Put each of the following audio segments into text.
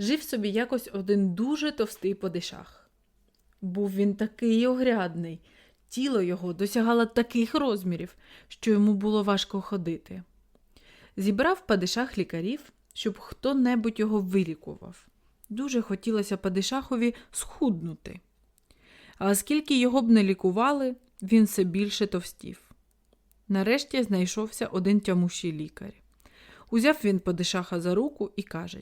Жив собі якось один дуже товстий подишах. Був він такий огрядний, тіло його досягало таких розмірів, що йому було важко ходити. Зібрав падишах лікарів, щоб хто-небудь його вилікував. Дуже хотілося падишахові схуднути. А оскільки його б не лікували, він все більше товстів. Нарешті знайшовся один тямущий лікар. Узяв він падишаха за руку і каже: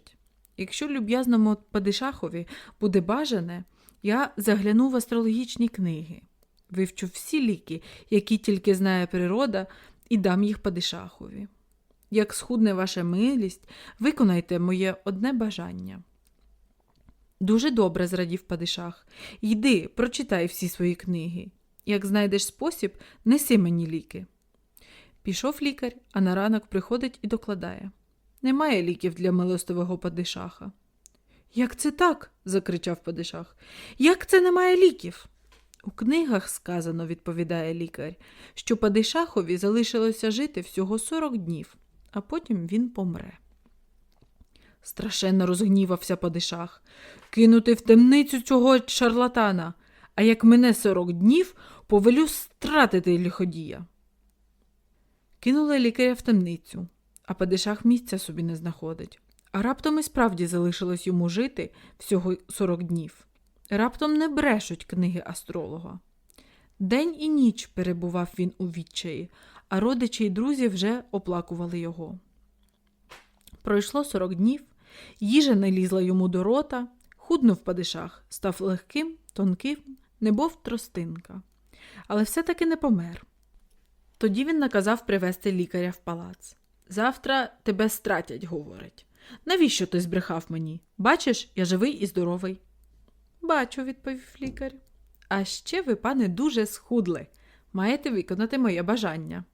Якщо люб'язному падишахові буде бажане, я загляну в астрологічні книги, вивчу всі ліки, які тільки знає природа, і дам їх падишахові. Як схудне ваша милість, виконайте моє одне бажання. Дуже добре зрадів падишах. Йди, прочитай всі свої книги. Як знайдеш спосіб, неси мені ліки. Пішов лікар, а на ранок приходить і докладає. Немає ліків для милостивого падишаха. Як це так? закричав падишах. Як це немає ліків? У книгах сказано, відповідає лікар, що падишахові залишилося жити всього 40 днів, а потім він помре. Страшенно розгнівався падишах. Кинути в темницю цього шарлатана, а як мине 40 днів, повелю стратити лиходія. Кинули лікаря в темницю, а падишах місця собі не знаходить. А раптом і справді залишилось йому жити всього 40 днів. Раптом не брешуть книги астролога. День і ніч перебував він у відчаї, а родичі й друзі вже оплакували його. Пройшло 40 днів, їжа не лізла йому до рота, худнув падишах, став легким, тонким, немов тростинка. Але все-таки не помер. Тоді він наказав привезти лікаря в палац. Завтра тебе стратять, говорить. Навіщо ти збрехав мені? Бачиш, я живий і здоровий. Бачу, відповів лікар. А ще ви, пане, дуже схудли. Маєте виконати моє бажання.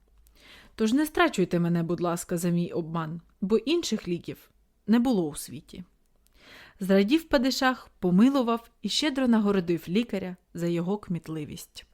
Тож не страчуйте мене, будь ласка, за мій обман, бо інших ліків не було у світі. Зрадів падишах, помилував і щедро нагородив лікаря за його кмітливість.